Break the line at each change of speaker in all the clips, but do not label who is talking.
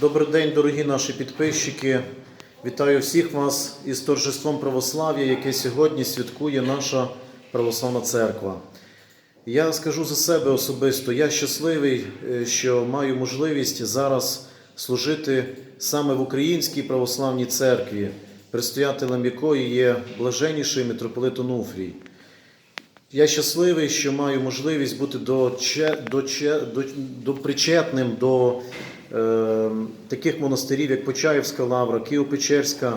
Добрий день, дорогі наші підписчики. Вітаю всіх вас із торжеством православ'я, яке сьогодні святкує наша православна церква. Я скажу за себе особисто, я щасливий, е, що маю можливість зараз служити саме в Українській православній церкві, предстоятелем якої є блаженніший митрополит Онуфрій. Я щасливий, що маю можливість бути до, до, до, до причетним до таких монастирів, як Почаївська лавра, Києво-Печерська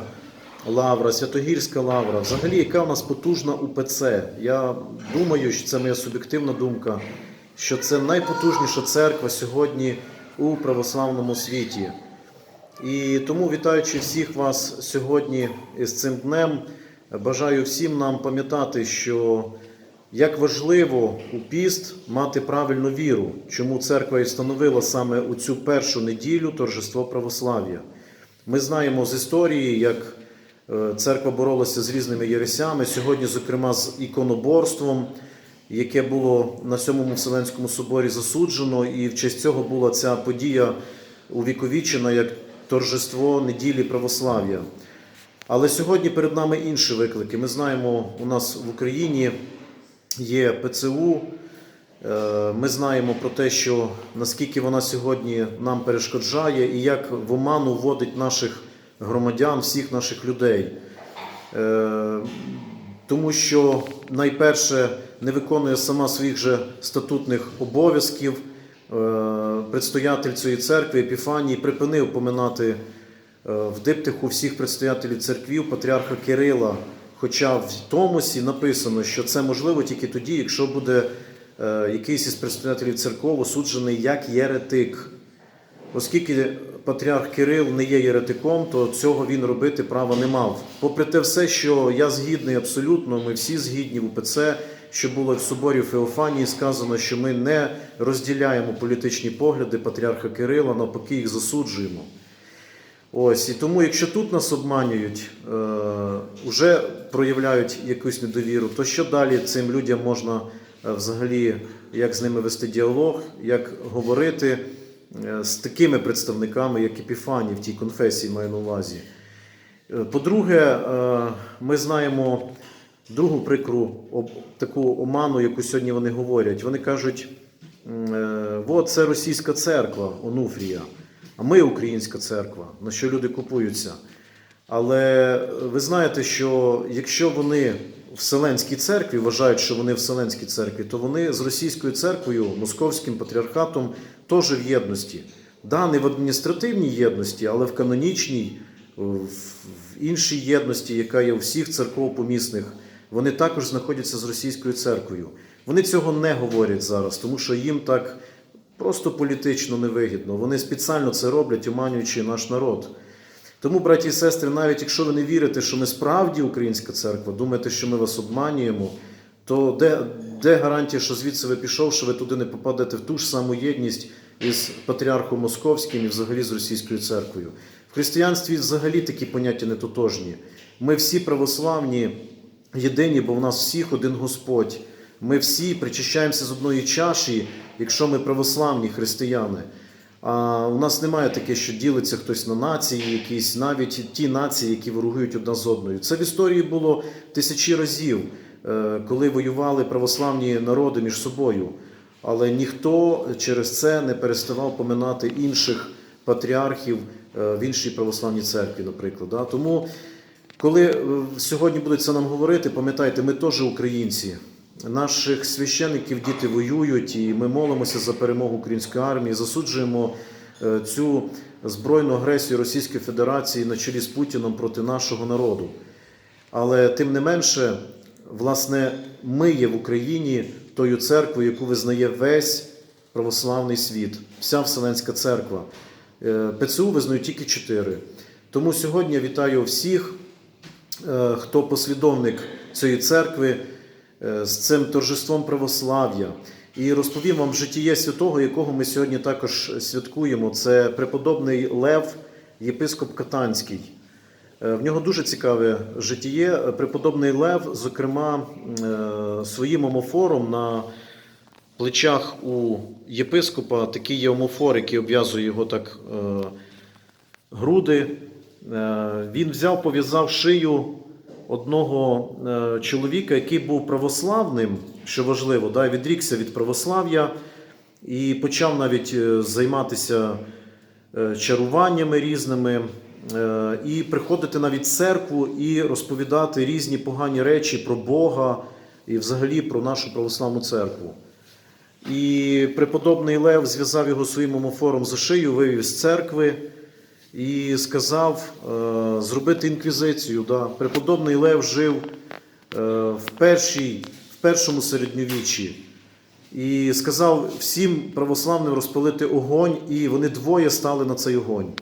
лавра, Святогірська лавра. Взагалі, яка у нас потужна УПЦ. Я думаю, що це моя суб'єктивна думка, що це найпотужніша церква сьогодні у православному світі. І тому, вітаючи всіх вас сьогодні з цим днем, бажаю всім нам пам'ятати, що як важливо у піст мати правильну віру, чому церква і встановила саме у цю першу неділю торжество православ'я. Ми знаємо з історії, як е, церква боролася з різними єресями, сьогодні, зокрема, з іконоборством, яке було на Сьомому Вселенському соборі засуджено, і в честь цього була ця подія увіковічена як торжество неділі православ'я. Але сьогодні перед нами інші виклики. Ми знаємо, у нас в Україні є ПЦУ. Е, Ми знаємо про те, що наскільки вона сьогодні нам перешкоджає і як в оману вводить наших громадян, всіх наших людей. Е, Тому що найперше не виконує сама своїх же статутних обов'язків. Е, Предстоятель цієї церкви Епіфаній припинив поминати в диптиху всіх предстоятелів церквів патріарха Кирила. Хоча в Томосі написано, що це можливо тільки тоді, якщо буде е, якийсь із представників церков осуджений як єретик. Оскільки патріарх Кирил не є єретиком, то цього він робити права не мав. Попри те, все, що я згідний абсолютно, ми всі згідні в УПЦ, що було в соборі Феофанії сказано, що ми не розділяємо політичні погляди патріарха Кирила, навпаки, їх засуджуємо. Ось і тому, якщо тут нас обманюють, е, вже проявляють якусь недовіру, то що далі цим людям можна е, взагалі як з ними вести діалог, як говорити е, з такими представниками, як Епіфаній в тій конфесії маю на увазі. Е, По-друге, ми знаємо другу прикру таку оману, яку сьогодні вони говорять. Вони кажуть, от це російська церква Онуфрія. А ми українська церква, на що люди купуються. Але ви знаєте, що якщо вони в Вселенській церкві вважають, що вони в Вселенській церкві, то вони з російською церквою, московським патріархатом теж в єдності. Да, не в адміністративній єдності, але в канонічній, в в іншій єдності, яка є у всіх церков помісних, вони також знаходяться з російською церквою. Вони цього не говорять зараз, тому що їм так просто політично невигідно. Вони спеціально це роблять, оманюючи наш народ. Тому, браті і сестри, навіть якщо ви не вірите, що ми справді українська церква, думаєте, що ми вас обманюємо, то де, де гарантія, що звідси ви пішов, що ви туди не попадете в ту ж саму єдність із патріархом Московським і взагалі з російською церквою? В християнстві взагалі такі поняття не тотожні. Ми всі православні, єдині, бо в нас всіх один Господь. Ми всі причащаємося з одної чаші, якщо ми православні християни. А у нас немає таке, що ділиться хтось на нації, якісь навіть ті нації, які ворогують одна з одною. Це в історії було тисячі разів, е, коли воювали православні народи між собою. Але ніхто через це не переставав поминати інших патріархів е, в іншій православній церкві, наприклад. Тому, коли е, сьогодні будуть це нам говорити, пам'ятайте, ми теж українці. Наших священиків діти воюють, і ми молимося за перемогу української армії, засуджуємо е, цю збройну агресію Російської Федерації на чолі з Путіном проти нашого народу. Але тим не менше, власне, ми є в Україні тою церквою, яку визнає весь православний світ, вся Вселенська церква. Е, ПЦУ визнають тільки чотири. Тому сьогодні вітаю всіх, е, хто послідовник цієї церкви з цим торжеством православ'я. І розповім вам житіє святого, якого ми сьогодні також святкуємо. Це преподобний Лев, єпископ Катанський. Е, В нього дуже цікаве житіє. Преподобний Лев, зокрема, е, своїм омофором на плечах у єпископа такий є омофор, який обв'язує його так е, груди. Е, Він взяв, пов'язав шию одного е, чоловіка, який був православним, що важливо, да, відрікся від православ'я і почав навіть е, займатися е, чаруваннями різними, і приходити навіть в церкву і розповідати різні погані речі про Бога і взагалі про нашу православну церкву. І преподобний Лев зв'язав його своїм омофором за шию, вивів з церкви і сказав е, зробити інквізицію. Да. Преподобний Лев жив е, в, першій, в першому середньовіччі і сказав всім православним розпалити огонь, і вони двоє стали на цей огонь.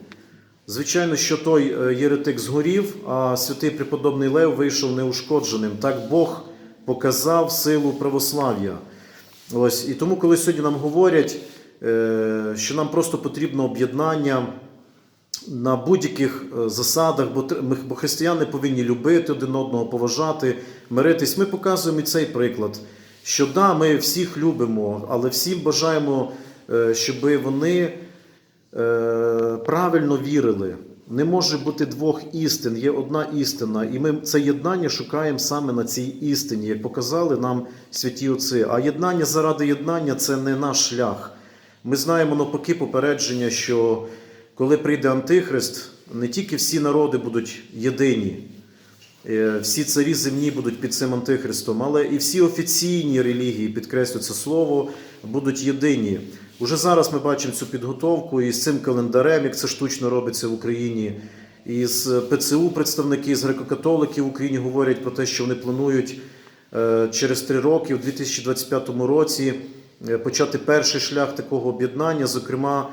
Звичайно, що той е, єретик згорів, а святий преподобний Лев вийшов неушкодженим. Так Бог показав силу православ'я. Ось і тому, коли сьогодні нам говорять, е, що нам просто потрібно об'єднання на будь-яких е, засадах, бо християни повинні любити один одного, поважати, миритись. Ми показуємо і цей приклад. Що да, ми всіх любимо, але всім бажаємо, е, щоб вони е, правильно вірили. Не може бути двох істин, є одна істина, і ми це єднання шукаємо саме на цій істині, як показали нам святі отці. А єднання заради єднання це не наш шлях. Ми знаємо навпаки попередження, що коли прийде Антихрист, не тільки всі народи будуть єдині, е, всі царі земні будуть під цим антихристом, але і всі офіційні релігії, підкреслю це слово, будуть єдині. Уже зараз ми бачимо цю підготовку і з цим календарем, як це штучно робиться в Україні. І з ПЦУ представники з греко-католиків в Україні говорять про те, що вони планують е, через три роки, в 2025 році, е, почати перший шлях такого об'єднання. Зокрема,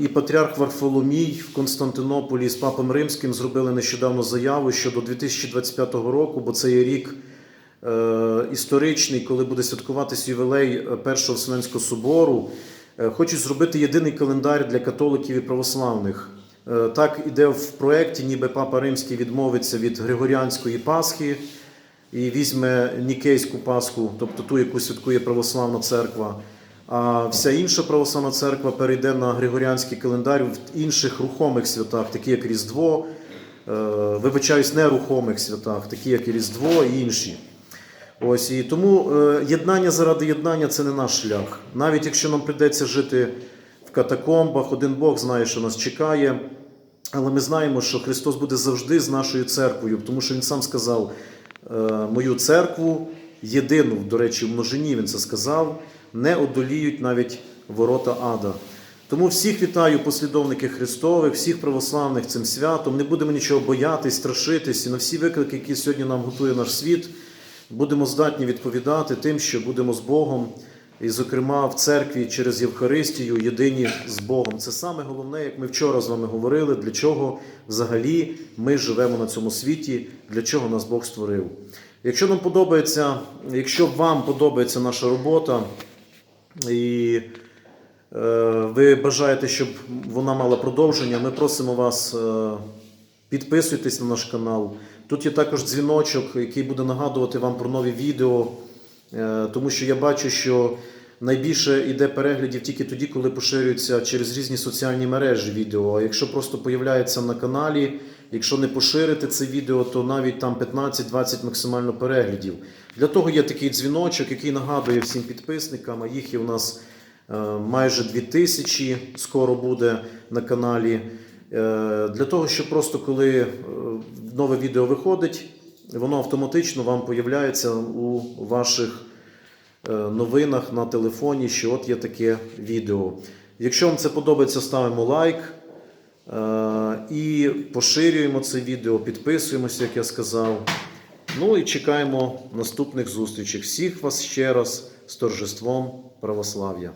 і патріарх Варфоломій в Константинополі з папом Римським зробили нещодавно заяву, що до 2025 року, бо це є рік е, історичний, коли буде святкуватись ювілей е, Першого Вселенського собору, е, хочуть зробити єдиний календар для католиків і православних. Е, Так іде в проєкті, ніби Папа Римський відмовиться від Григоріанської Пасхи і візьме Нікейську Пасху, тобто ту, яку святкує православна церква. А вся інша православна церква перейде на Григоріанський календар в інших рухомих святах, такі як Різдво, е, вибачаюсь, нерухомих святах, такі як і Різдво і інші. Ось і тому е, єднання заради єднання це не наш шлях. Навіть якщо нам прийдеться жити в катакомбах, один Бог знає, що нас чекає. Але ми знаємо, що Христос буде завжди з нашою церквою, тому що Він сам сказав: е, мою церкву єдину, до речі, в множині він це сказав, не одоліють навіть ворота ада. Тому всіх вітаю, послідовники Христових, всіх православних цим святом. Не будемо нічого боятись, страшитись і на всі виклики, які сьогодні нам готує наш світ, будемо здатні відповідати тим, що будемо з Богом. І, зокрема, в церкві через Євхаристію єдині з Богом. Це саме головне, як ми вчора з вами говорили, для чого взагалі ми живемо на цьому світі, для чого нас Бог створив. Якщо нам подобається, якщо вам подобається наша робота, і е, ви бажаєте, щоб вона мала продовження, ми просимо вас е, підписуйтесь на наш канал. Тут є також дзвіночок, який буде нагадувати вам про нові відео. Е, Тому що я бачу, що найбільше йде переглядів тільки тоді, коли поширюються через різні соціальні мережі відео. А якщо просто появляється на каналі, якщо не поширити це відео, то навіть там 15-20 максимально переглядів. Для того є такий дзвіночок, який нагадує всім підписникам, а їх є у нас е, майже 2000, скоро буде на каналі. Е, Для того, щоб просто коли е, нове відео виходить, воно автоматично вам появляється у ваших новинах на телефоні, що от є таке відео. Якщо вам це подобається, ставимо лайк і поширюємо це відео, підписуємося, як я сказав. Ну і чекаємо наступних зустрічей. Всіх вас ще раз з торжеством православ'я.